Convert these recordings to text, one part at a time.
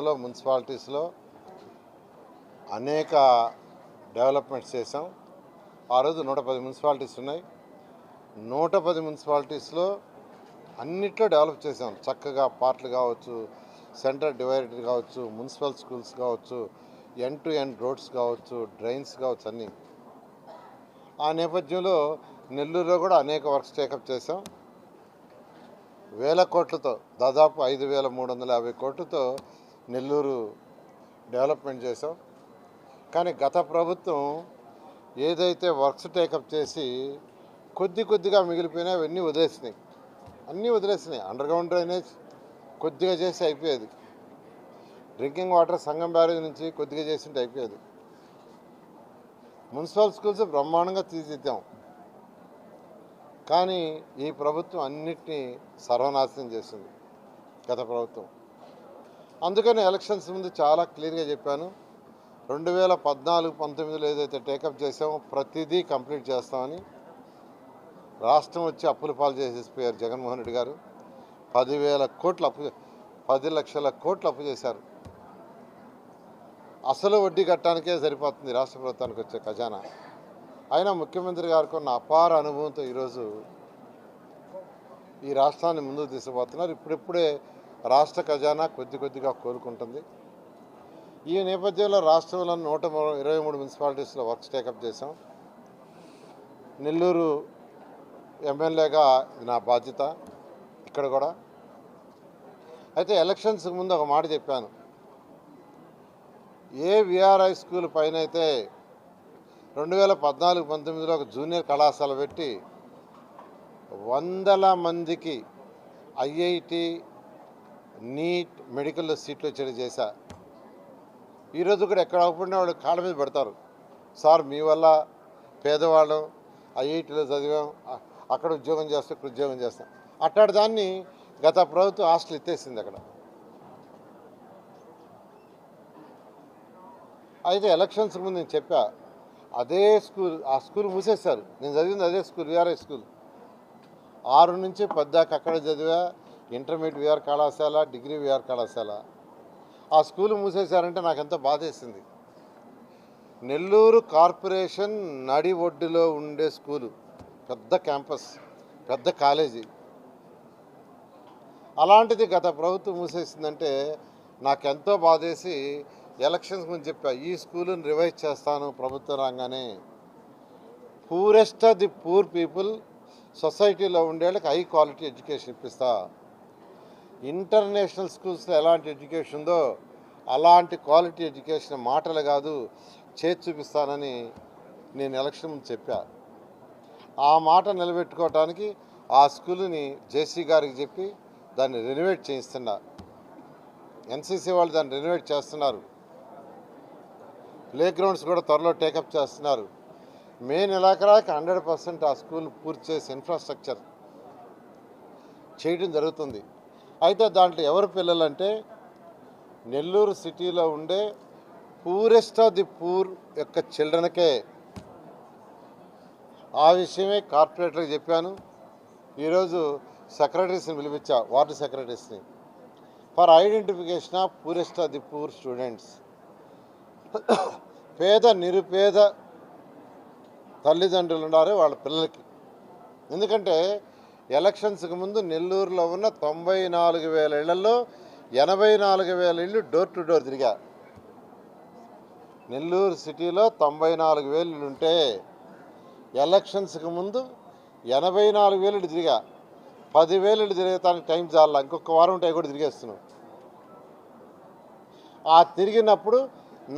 లో మున్సిపాలిటీస్లో అనేక డెవలప్మెంట్స్ చేసాం ఆ రోజు నూట పది మున్సిపాలిటీస్ ఉన్నాయి. నూట పది మున్సిపాలిటీస్లో అన్నిట్లో డెవలప్ చేసాం చక్కగా పార్ట్లు కావచ్చు సెంటర్ డివైడర్ కావచ్చు మున్సిపల్ స్కూల్స్ కావచ్చు ఎన్ టు ఎన్ రోడ్స్ కావచ్చు డ్రైన్స్ కావచ్చు అన్నీ. ఆ నేపథ్యంలో నెల్లూరులో కూడా అనేక వర్క్స్ టేకప్ చేసాం వేల కోట్లతో దాదాపు ఐదు వేల మూడు వందల యాభై కోట్లతో నెల్లూరు డెవలప్మెంట్ చేసాం కానీ గత ప్రభుత్వం ఏదైతే వర్క్స్ టేకప్ చేసి కొద్ది కొద్దిగా మిగిలిపోయినా అవన్నీ వదిలేసినాయి. అన్నీ వదిలేసినాయి. అండర్ గ్రౌండ్ డ్రైనేజ్ కొద్దిగా చేసి అయిపోయేది. డ్రింకింగ్ వాటర్ సంఘం బ్యారేజ్ నుంచి కొద్దిగా చేసింటే అయిపోయేది. మున్సిపల్ స్కూల్స్ బ్రహ్మాండంగా తీర్చిద్దాం కానీ ఈ ప్రభుత్వం అన్నిటినీ సర్వనాశనం చేసింది గత ప్రభుత్వం. అందుకని ఎలక్షన్స్ ముందు చాలా క్లియర్గా చెప్పాను. రెండు వేల పద్నాలుగు పంతొమ్మిదిలో ఏదైతే టేకప్ చేసామో ప్రతిదీ కంప్లీట్ చేస్తామని రాష్ట్రం వచ్చి అప్పుల పాలు చేసేసిపోయారు జగన్మోహన్ రెడ్డి గారు పదివేల కోట్లు అప్పు పది లక్షల కోట్లు అప్పు చేశారు. అసలు వడ్డీ కట్టడానికే సరిపోతుంది రాష్ట్ర ప్రభుత్వానికి వచ్చే ఖజానా. అయినా ముఖ్యమంత్రి గారికి ఉన్న అపార అనుభవంతో ఈరోజు ఈ రాష్ట్రాన్ని ముందుకు తీసుకుపోతున్నారు. ఇప్పుడిప్పుడే రాష్ట్ర ఖజానా కొద్ది కొద్దిగా కోలుకుంటుంది. ఈ నేపథ్యంలో రాష్ట్రంలో నూట ఇరవై మూడు మున్సిపాలిటీస్లో వర్క్స్ టేకప్ చేశాం. నెల్లూరు ఎమ్మెల్యేగా ఇది నా బాధ్యత ఇక్కడ కూడా. అయితే ఎలక్షన్స్ ముందు ఒక మాట చెప్పాను. ఏ విఆర్ఐ స్కూల్ పైన అయితే రెండు వేల పద్నాలుగు పంతొమ్మిదిలో ఒక జూనియర్ కళాశాల పెట్టి వందల మందికి ఐఐటి నీట్ మెడికల్లో సీట్లు వచ్చేది చేశా. ఈరోజు కూడా ఎక్కడ అవ్వకుండా వాళ్ళు కాళ్ళ మీద పెడతారు. సార్ మీ వల్ల పేదవాళ్ళం ఐఐటీలో చదివాం అక్కడ ఉద్యోగం చేస్తాం ఇక్కడ ఉద్యోగం చేస్తాం. అట్టాడు దాన్ని గత ప్రభుత్వం హాస్టల్ ఎత్తేసింది అక్కడ. అయితే ఎలక్షన్స్ ముందు నేను చెప్పా అదే స్కూల్ ఆ స్కూల్ మూసేశారు. నేను చదివింది అదే స్కూల్ విఆర్ఐ స్కూల్. ఆరు నుంచి పద్దాక అక్కడ చదివా ఇంటర్మీడియట్ విఆర్ కళాశాల డిగ్రీ విఆర్ కళాశాల. ఆ స్కూల్ మూసేశారంటే నాకు ఎంతో బాధేసింది. నెల్లూరు కార్పొరేషన్ నడి ఒడ్డులో ఉండే స్కూలు పెద్ద క్యాంపస్ పెద్ద కాలేజీ. అలాంటిది గత ప్రభుత్వం మూసేసిందంటే నాకెంతో బాధేసి ఎలక్షన్స్ ముందు చెప్పా ఈ స్కూలును రివైజ్ చేస్తాను ప్రభుత్వం రాగానే. Poorest of the poor people సొసైటీలో ఉండేళ్ళకి హై క్వాలిటీ ఎడ్యుకేషన్ ఇప్పిస్తా. ఇంటర్నేషనల్ స్కూల్స్లో ఎలాంటి ఎడ్యుకేషన్ ఉందో అలాంటి క్వాలిటీ ఎడ్యుకేషన్ మాటలు కాదు చేతి చూపిస్తానని నేను ఎలక్షన్ ముందు చెప్పా. ఆ మాట నిలబెట్టుకోవటానికి ఆ స్కూల్ని జేసీ గారికి చెప్పి దాన్ని రెనోవేట్ చేయిస్తున్నా. ఎన్సీసీ వాళ్ళు దాన్ని రెనోవేట్ చేస్తున్నారు. ప్లే గ్రౌండ్స్ కూడా త్వరలో టేకప్ చేస్తున్నారు. మే నెలాఖరాకి హండ్రెడ్ పర్సెంట్ ఆ స్కూల్ పూర్తి చేసి ఇన్ఫ్రాస్ట్రక్చర్ చేయడం జరుగుతుంది. అయితే దాంట్లో ఎవరు పిల్లలంటే నెల్లూరు సిటీలో ఉండే పూరెస్ట్ ఆఫ్ ది పూర్ యొక్క చిల్డ్రన్కే ఆ విషయమే కార్పొరేటర్కి చెప్పాను. ఈరోజు సెక్రటరీస్ని పిలిపించా ward సెక్రటరీస్ని. For identification of poorest of the poor students పేద నిరుపేద తల్లిదండ్రులు ఉన్నారు వాళ్ళ పిల్లలకి. ఎందుకంటే ఎలక్షన్స్కి ముందు నెల్లూరులో ఉన్న తొంభై నాలుగు వేల ఇళ్ళలో ఎనభై నాలుగు వేల ఇళ్ళు డోర్ టు డోర్ తిరిగా. నెల్లూరు సిటీలో తొంభై నాలుగు వేలు ఇళ్ళు ఉంటే ఎలక్షన్స్కి ముందు ఎనభై నాలుగు వేలు ఇళ్ళు తిరిగా. పదివేలు ఇళ్ళు తిరగటానికి టైం చాలా ఇంకొక వారం ఉంటాయి కూడా తిరిగేస్తున్నాం. ఆ తిరిగినప్పుడు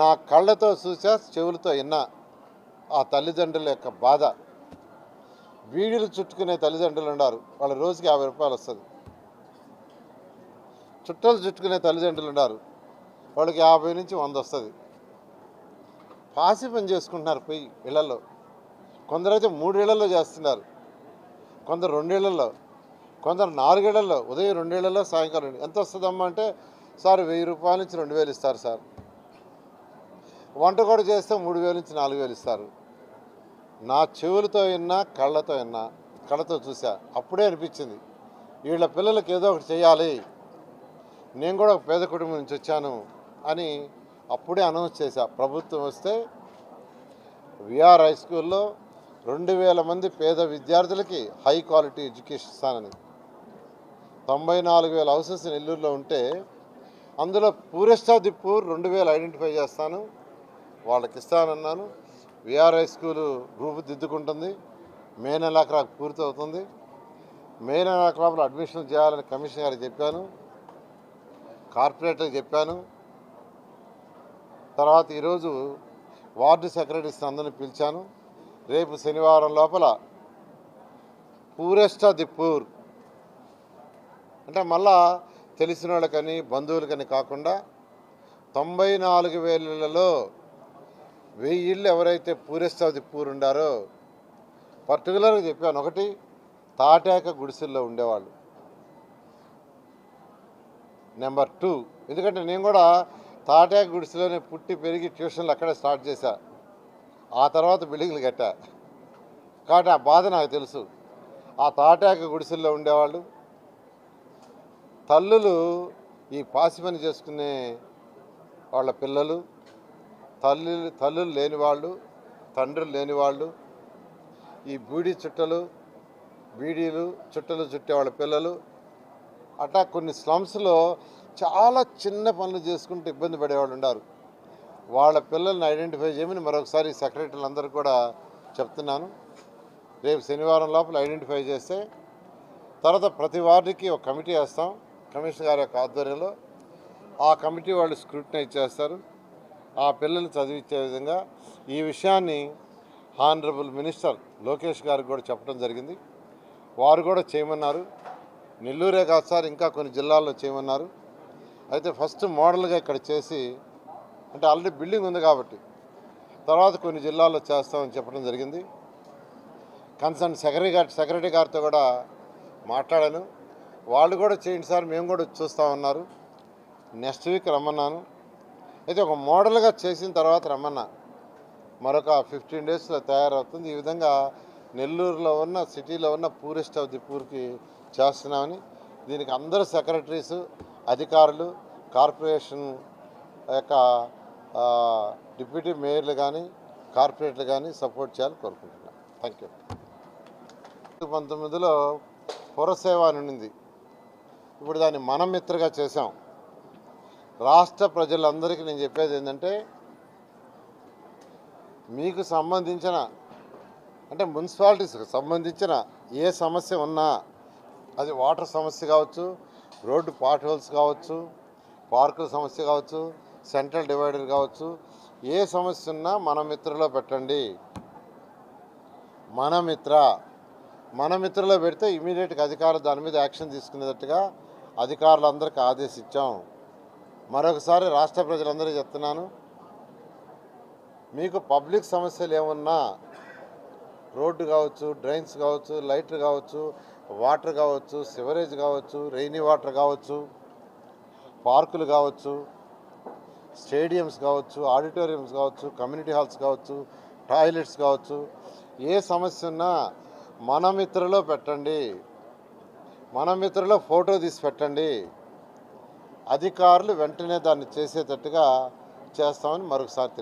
నా కళ్ళతో చూసా చెవులతో విన్నా. ఆ తల్లిదండ్రుల యొక్క బాధ. వీడియోలు చుట్టుకునే తల్లిదండ్రులు ఉన్నారు. వాళ్ళ రోజుకి యాభై రూపాయలు వస్తుంది. చుట్టలు చుట్టుకునే తల్లిదండ్రులు ఉన్నారు. వాళ్ళకి యాభై నుంచి వంద వస్తుంది. పాసి పని చేసుకుంటున్నారు పోయి ఇళ్ళలో. కొందరైతే మూడేళ్ళలో చేస్తున్నారు. కొందరు రెండేళ్ళలో కొందరు నాలుగేళ్ళలో ఉదయం రెండేళ్ళలో సాయంకాలం ఎంత వస్తుందమ్మా అంటే సార్ వెయ్యి రూపాయల నుంచి రెండు వేలు ఇస్తారు సార్. వంట కూడా చేస్తే మూడు వేల నుంచి నాలుగు వేలు ఇస్తారు. నా చెవులతో విన్నా కళ్ళతో విన్నా కళ్ళతో చూసా అప్పుడే అనిపించింది వీళ్ళ పిల్లలకి ఏదో ఒకటి చేయాలి నేను కూడా ఒక పేద కుటుంబం నుంచి వచ్చాను అని అప్పుడే అనౌన్స్ చేశా. ప్రభుత్వం వస్తే విఆర్ హై స్కూల్లో రెండు వేల మంది పేద విద్యార్థులకి హై క్వాలిటీ ఎడ్యుకేషన్ ఇస్తానని తొంభై నాలుగు వేల హౌసెస్ నెల్లూరులో ఉంటే అందులో పూరెస్ట్ ఆఫ్ ది పూర్ రెండు వేలు ఐడెంటిఫై చేస్తాను వాళ్ళకి ఇస్తానన్నాను. విఆర్ హై స్కూలు రూపుదిద్దుకుంటుంది మే నెలాఖరాకు పూర్తి అవుతుంది మే నెలాఖరాలో అడ్మిషన్ చేయాలని కమిషన్ గారికి చెప్పాను. కార్పొరేటర్కి చెప్పాను. తర్వాత ఈరోజు వార్డు సెక్రటరీస్ అందరిని పిలిచాను. రేపు శనివారం లోపల పూరెస్ట్ ఆఫ్ ది పూర్ అంటే మళ్ళా తెలిసిన వాళ్ళకని బంధువులకని కాకుండా తొంభై నాలుగు వేలలో వెయ్యి ఇళ్ళు ఎవరైతే పూరెస్ట్ పూరుండారో ఉండారో పర్టికులర్గా చెప్పాను. ఒకటి తాటాక గుడిసెల్లో ఉండేవాళ్ళు. నెంబర్ టూ ఎందుకంటే నేను కూడా తాటాక గుడిసెలోనే పుట్టి పెరిగి ట్యూషన్లు అక్కడే స్టార్ట్ చేశా. ఆ తర్వాత బిల్డింగ్లు కట్టా. కాబట్టి ఆ బాధ నాకు తెలుసు. ఆ తాటాక గుడిసెల్లో ఉండేవాళ్ళు. తల్లులు ఈ పాసిపని చేసుకునే వాళ్ళ పిల్లలు తల్లి తల్లులు లేని వాళ్ళు తండ్రులు లేని వాళ్ళు ఈ బీడీ చుట్టలు బీడీలు చుట్టలు చుట్టే వాళ్ళ పిల్లలు అట్లా కొన్ని స్లమ్స్లో చాలా చిన్న పనులు చేసుకుంటూ ఇబ్బంది పడేవాళ్ళు ఉన్నారు వాళ్ళ పిల్లల్ని ఐడెంటిఫై చేయమని మరొకసారి సెక్రటరీలందరూ కూడా చెప్తున్నాను. రేపు శనివారం లోపల ఐడెంటిఫై చేస్తే తర్వాత ప్రతి వార్డుకి ఒక కమిటీ వేస్తాం కమిషనర్ గారి యొక్క ఆధ్వర్యంలో. ఆ కమిటీ వాళ్ళు స్క్రూటినైజ్ చేస్తారు. ఆ పిల్లల్ని చదివించే విధంగా ఈ విషయాన్ని హానరబుల్ మినిస్టర్ లోకేష్ గారికి కూడా చెప్పడం జరిగింది. వారు కూడా చేయమన్నారు. నెల్లూరే కాదు సార్ ఇంకా కొన్ని జిల్లాల్లో చేయమన్నారు. అయితే ఫస్ట్ మోడల్గా ఇక్కడ చేసి అంటే ఆల్రెడీ బిల్డింగ్ ఉంది కాబట్టి తర్వాత కొన్ని జిల్లాల్లో చేస్తామని చెప్పడం జరిగింది. కన్సర్న్ సెక్రటరీ గారి సెక్రటరీ గారితో కూడా మాట్లాడాను. వాళ్ళు కూడా చేయండి సార్ మేము కూడా చూస్తామన్నారు. చూస్తా ఉన్నారు నెక్స్ట్ వీక్ రమ్మన్నాను. అయితే ఒక మోడల్గా చేసిన తర్వాత రమ్మన్నా. మరొక ఫిఫ్టీన్ డేస్లో తయారవుతుంది. ఈ విధంగా నెల్లూరులో ఉన్న సిటీలో ఉన్న పూరెస్ట్ ఆఫ్ ది పూర్కి చేస్తున్నామని దీనికి అందరు సెక్రటరీస్ అధికారులు కార్పొరేషన్ యొక్క డిప్యూటీ మేయర్లు కానీ కార్పొరేట్లు కానీ సపోర్ట్ చేయాలని కోరుకుంటున్నాను థ్యాంక్ యూ పంతొమ్మిదిలో పురసేవ అని ఉండింది. ఇప్పుడు దాన్ని మనం మిత్రగా రాష్ట్ర ప్రజలందరికీ నేను చెప్పేది ఏంటంటే మీకు సంబంధించిన అంటే మున్సిపాలిటీస్కి సంబంధించిన ఏ సమస్య ఉన్నా అది వాటర్ సమస్య కావచ్చు రోడ్డు పాట్ హోల్స్ కావచ్చు పార్కుల సమస్య కావచ్చు సెంట్రల్ డివైడర్ కావచ్చు ఏ సమస్య ఉన్నా మన మిత్రలో పెట్టండి. మన మిత్ర మన మిత్రలో పెడితే ఇమీడియట్గా అధికారులు దాని మీద యాక్షన్ తీసుకునేటట్టుగా అధికారులందరికీ ఆదేశించాం. మరొకసారి రాష్ట్ర ప్రజలందరికీ చెప్తున్నాను. మీకు పబ్లిక్ సమస్యలు ఏమన్నా రోడ్డు కావచ్చు డ్రైన్స్ కావచ్చు లైట్లు కావచ్చు వాటర్ కావచ్చు సివరేజ్ కావచ్చు రెయినీ వాటర్ కావచ్చు పార్కులు కావచ్చు స్టేడియంస్ కావచ్చు ఆడిటోరియంస్ కావచ్చు కమ్యూనిటీ హాల్స్ కావచ్చు టాయిలెట్స్ కావచ్చు ఏ సమస్య ఉన్నా మన మిత్రలో పెట్టండి. మన మిత్రలో ఫోటో తీసి పెట్టండి. అధికారులు వెంటనే దాన్ని చేసేటట్టుగా చేస్తామని మరొకసారి